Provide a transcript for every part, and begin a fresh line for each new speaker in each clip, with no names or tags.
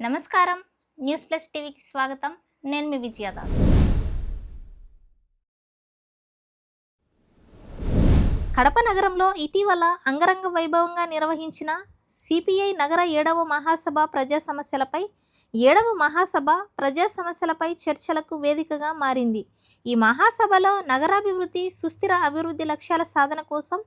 నమస్కారం. News plus టీవీకి స్వాగతం. నేను మీ విజయదాస్ కడప నగరంలో ఇటీవల అంగరంగ వైభవంగా నిర్వహించిన సిపిఐ నగర ఏడవ మహాసభ ప్రజా సమస్యలపై ఏడవ మహాసభ ప్రజా సమస్యలపై చర్చలకు వేదికగా మారింది. ఈ మహాసభలో నగరాభివృద్ధి సుస్థిర అభివృద్ధి లక్ష్యాల సాధన కోసం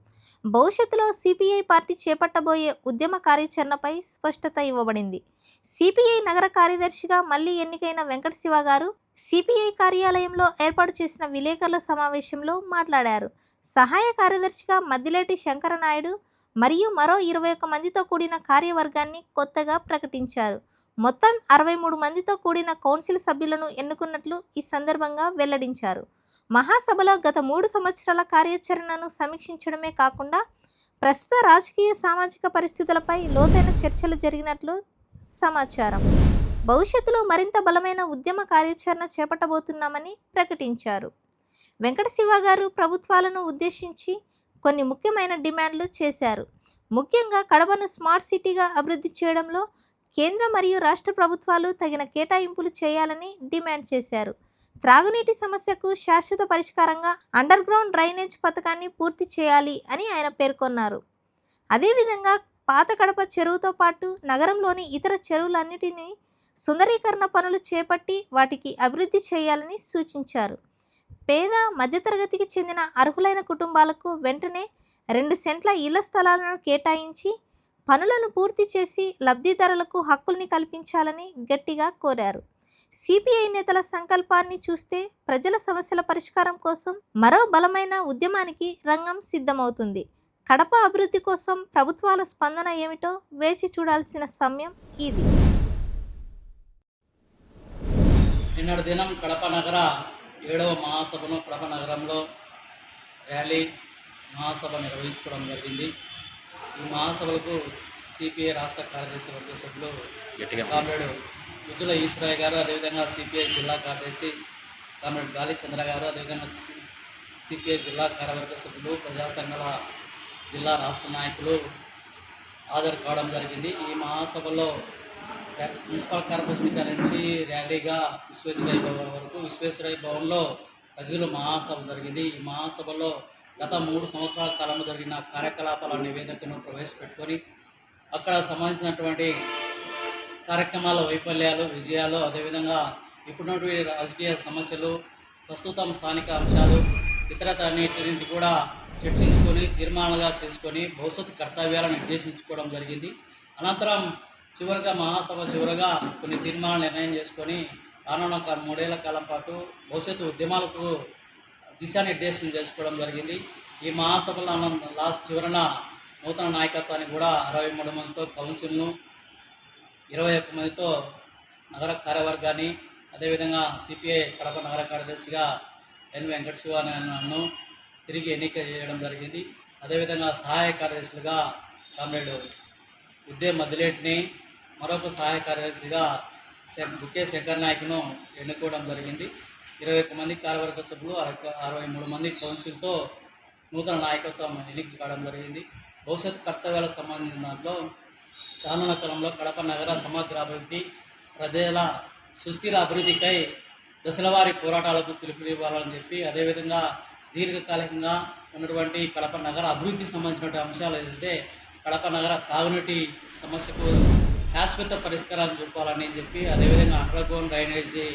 భవిష్యత్తులో సిపిఐ పార్టీ చేపట్టబోయే ఉద్యమ కార్యాచరణపై స్పష్టత ఇవ్వబడింది. సిపిఐ నగర కార్యదర్శిగా మళ్ళీ ఎన్నికైన వెంకట శివ గారు సిపిఐ కార్యాలయంలో ఏర్పాటు చేసిన విలేకరుల సమావేశంలో మాట్లాడారు. సహాయ కార్యదర్శిగా మద్దిలేటి శంకరనాయుడు మరియు మరో ఇరవై ఒక్క మందితో కూడిన కార్యవర్గాన్ని కొత్తగా ప్రకటించారు. మొత్తం అరవై మూడు మందితో కూడిన కౌన్సిల్ సభ్యులను ఎన్నుకున్నట్లు ఈ సందర్భంగా వెల్లడించారు. మహాసభలో గత మూడు సంవత్సరాల కార్యాచరణను సమీక్షించడమే కాకుండా ప్రస్తుత రాజకీయ సామాజిక పరిస్థితులపై లోతైన చర్చలు జరిగినట్లు సమాచారం. భవిష్యత్తులో మరింత బలమైన ఉద్యమ కార్యాచరణ చేపట్టబోతున్నామని ప్రకటించారు. వెంకటశివ గారు ప్రభుత్వాలను ఉద్దేశించి కొన్ని ముఖ్యమైన డిమాండ్లు చేశారు. ముఖ్యంగా కడపను స్మార్ట్ సిటీగా అభివృద్ధి చేయడంలో కేంద్ర మరియు రాష్ట్ర ప్రభుత్వాలు తగిన కేటాయింపులు చేయాలని డిమాండ్ చేశారు. త్రాగునీటి సమస్యకు శాశ్వత పరిష్కారంగా అండర్ గ్రౌండ్ డ్రైనేజ్ పథకాన్ని పూర్తి చేయాలి అని ఆయన పేర్కొన్నారు. అదేవిధంగా పాత కడప చెరువుతో పాటు నగరంలోని ఇతర చెరువులన్నిటినీ సుందరీకరణ పనులు చేపట్టి వాటికి అభివృద్ధి చేయాలని సూచించారు. పేద మధ్యతరగతికి చెందిన అర్హులైన కుటుంబాలకు వెంటనే రెండు సెంట్ల ఇళ్ళ స్థలాలను కేటాయించి పనులను పూర్తి చేసి లబ్ధిదారులకు హక్కుల్ని కల్పించాలని గట్టిగా కోరారు. సిపిఐ నేతల సంకల్పాన్ని చూస్తే ప్రజల సమస్యల పరిష్కారం కోసం మరో బలమైన ఉద్యమానికి రంగం సిద్ధమవుతుంది. కడప అభివృద్ధి కోసం ప్రభుత్వాల స్పందన ఏమిటో వేచి చూడాల్సిన సమయం ఇది.
నిన్నటి దినం కడప నగర ఏడవ మహాసభను కడప నగరంలో ర్యాలీ మహాసభ నిర్వహించుకోవడం జరిగింది. ఈ మహాసభలకు సిపిఐ రాష్ట్ర కార్యదర్శి వర్గ సభ్యులు కామ్రేడ్ ముద్దుల ఈశ్వరయ్య గారు అదేవిధంగా సిపిఐ జిల్లా కార్యదర్శి కామ్రేడ్ గాలి చంద్ర గారు అదేవిధంగా సిపిఐ జిల్లా కార్యవర్గ సభ్యులు ప్రజా సంఘాల జిల్లా రాష్ట్ర నాయకులు హాజరు కావడం జరిగింది. ఈ మహాసభలో మున్సిపల్ కార్పొరేషన్ నుంచి ర్యాలీగా విశ్వేశ్వరయ్య భవన్ వరకు విశ్వేశ్వరయ్య భవన్లో ప్రజలు మహాసభ జరిగింది. ఈ మహాసభలో గత మూడు సంవత్సరాల కాలంలో జరిగిన కార్యకలాపాల నివేదికను ప్రవేశపెట్టుకొని అక్కడ సంబంధించినటువంటి కార్యక్రమాల వైఫల్యాలు విజయాలు అదేవిధంగా ఇప్పుడున్నటువంటి రాజకీయ సమస్యలు ప్రస్తుతం స్థానిక అంశాలు ఇతరతన్నిటిని కూడా చర్చించుకొని తీర్మానాలుగా చేసుకొని భవిష్యత్ కర్తవ్యాలను నిర్దేశించుకోవడం జరిగింది. అనంతరం చివరిగా మహాసభ చివరగా కొన్ని తీర్మానాలు నిర్ణయం చేసుకొని రానున్న ఒక మూడేళ్ళ కాలం పాటు భవిష్యత్తు ఉద్యమాలకు దిశానిర్దేశం చేసుకోవడం జరిగింది. ఈ మహాసభలో లాస్ట్ చివరన నూతన నాయకత్వాన్ని కూడా అరవై మూడు మందితో కౌన్సిల్ను ఇరవై ఒక్క మందితో నగర కార్యవర్గాన్ని అదేవిధంగా సిపిఐ కడప నగర కార్యదర్శిగా ఎన్ వెంకట శివ అనే నన్ను తిరిగి ఎన్నిక చేయడం జరిగింది. అదేవిధంగా సహాయ కార్యదర్శులుగా కామ్రేడ్ ఉద్దే మద్దిలేటిని మరొక సహాయ కార్యదర్శిగా శం- బుకే శంకర్ నాయక్ను ఎన్నుకోవడం జరిగింది. ఇరవై ఒక్క మంది కార్యవర్గ సభ్యులు అరవై మూడు మంది కౌన్సిల్తో నూతన నాయకత్వం ఎన్నిక కావడం జరిగింది. భవిష్యత్ కర్తవ్యాలకు సంబంధించిన దాంట్లో రానున్న కాలంలో కడప నగర సమగ్ర అభివృద్ధి ప్రజల సుస్థిర అభివృద్ధికై దశలవారీ పోరాటాలకు పిలుపునివ్వాలని చెప్పి అదేవిధంగా దీర్ఘకాలికంగా ఉన్నటువంటి కడప నగర అభివృద్ధికి సంబంధించినటువంటి అంశాలు ఏంటంటే కడప నగర తాగునీటి సమస్యకు శాశ్వత పరిష్కారాన్ని చూపాలని చెప్పి అదేవిధంగా అండర్గ్రౌండ్ డ్రైనేజీ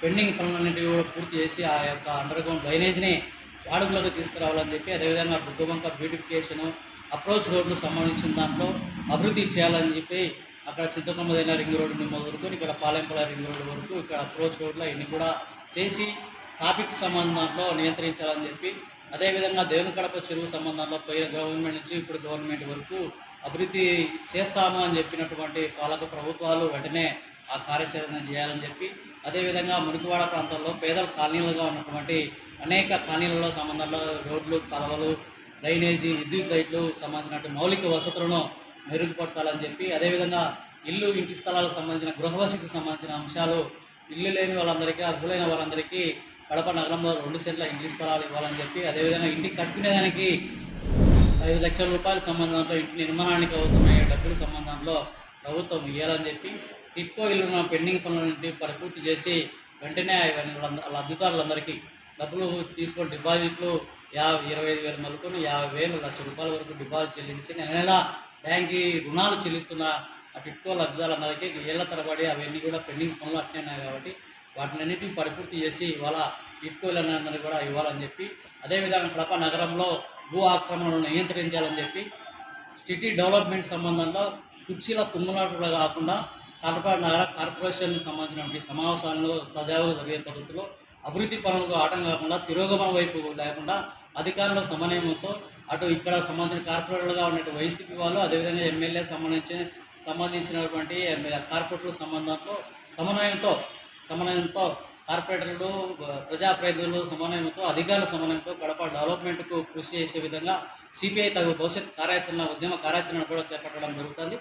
పెండింగ్ పనులన్నింటినీ కూడా పూర్తి చేసి ఆ యొక్క అండర్గ్రౌండ్ డ్రైనేజీని వాడుకలోకి తీసుకురావాలని చెప్పి అదేవిధంగా బుద్ధవంక బ్యూటిఫికేషను అప్రోచ్ రోడ్లు సంబంధించిన దాంట్లో అభివృద్ధి చేయాలని చెప్పి అక్కడ సిద్ధకొమ్మదైన రింగ్ రోడ్డు మొదలుకొని ఇక్కడ పాలెంపల రింగ్ రోడ్డు వరకు ఇక్కడ అప్రోచ్ రోడ్లో ఇన్ని కూడా చేసి ట్రాఫిక్ సంబంధం దాంట్లో నియంత్రించాలని చెప్పి అదేవిధంగా దేవుని కడప చెరువు సంబంధంలో పోయిన గవర్నమెంట్ నుంచి ఇప్పుడు గవర్నమెంట్ వరకు అభివృద్ధి చేస్తాము అని చెప్పినటువంటి పాలక ప్రభుత్వాలు వెంటనే ఆ కార్యాచరణ చేయాలని చెప్పి అదేవిధంగా మురికివాడ ప్రాంతాల్లో పేదల కాలనీలుగా ఉన్నటువంటి అనేక కాలనీలలో సంబంధాలు రోడ్లు కలవలు డ్రైనేజీ విద్యుత్ లైట్లు సంబంధించిన మౌలిక వసతులను మెరుగుపరచాలని చెప్పి అదేవిధంగా ఇల్లు ఇంటి స్థలాలకు సంబంధించిన గృహవసతికి సంబంధించిన అంశాలు ఇల్లు లేని వాళ్ళందరికీ అర్హులైన వాళ్ళందరికీ కడప నగరంలో రెండు సెంట్ల ఇంటి స్థలాలు ఇవ్వాలని చెప్పి అదేవిధంగా ఇంటి కట్టుకునేదానికి ఐదు లక్షల రూపాయల సంబంధంలో ఇంటి నిర్మాణానికి అవసరమయ్యే డబ్బుల సంబంధంలో ప్రభుత్వం ఇవ్వాలని చెప్పి టిట్కో ఇల్లు పెండింగ్ పనులన్నింటినీ పరిపూర్తి చేసి వెంటనే వాళ్ళ అధికారులందరికీ డబ్బులు తీసుకొని డిపాజిట్లు యాభై ఇరవై ఐదు వేలు మొదలుకొని యాభై వేలు లక్ష రూపాయల వరకు డిపాజిట్ చెల్లించి నెల నెల బ్యాంక్కి రుణాలు చెల్లిస్తున్న ఆ టిట్కో మనకి ఏళ్ళ తరబడి అవన్నీ కూడా పెండింగ్ పనులు అట్నే ఉన్నాయి కాబట్టి వాటిని అన్నింటినీ పరిపూర్తి చేసి ఇవాళ టిట్కోలందరినీ కూడా ఇవ్వాలని చెప్పి అదేవిధంగా కడప నగరంలో భూ ఆక్రమణను నియంత్రించాలని చెప్పి సిటీ డెవలప్మెంట్ సంబంధంలో కుర్చీల తుమ్ములాటలు కాకుండా కడప నగర కార్పొరేషన్ సంబంధించినటువంటి సమావేశాలను సజావుగా జరిగే పద్ధతిలో అభివృద్ధి పనులకు ఆటం కాకుండా తిరోగమన వైపు లేకుండా అధికారుల సమన్వయంతో అటు ఇక్కడ సంబంధించిన కార్పొరేటర్లుగా ఉన్నటువంటి వైసీపీ వాళ్ళు అదేవిధంగా ఎమ్మెల్యే సంబంధించిన సంబంధించినటువంటి కార్పొరేటర్ల సంబంధంతో సమన్వయంతో సమన్వయంతో కార్పొరేటర్లు ప్రజాప్రతినిధులు సమన్వయంతో అధికారుల సమన్వయంతో కడప డెవలప్మెంట్కు కృషి చేసే విధంగా సిపిఐ తగు భవిష్యత్ కార్యాచరణ ఉద్యమ కార్యాచరణ కూడా చేపట్టడం జరుగుతుంది.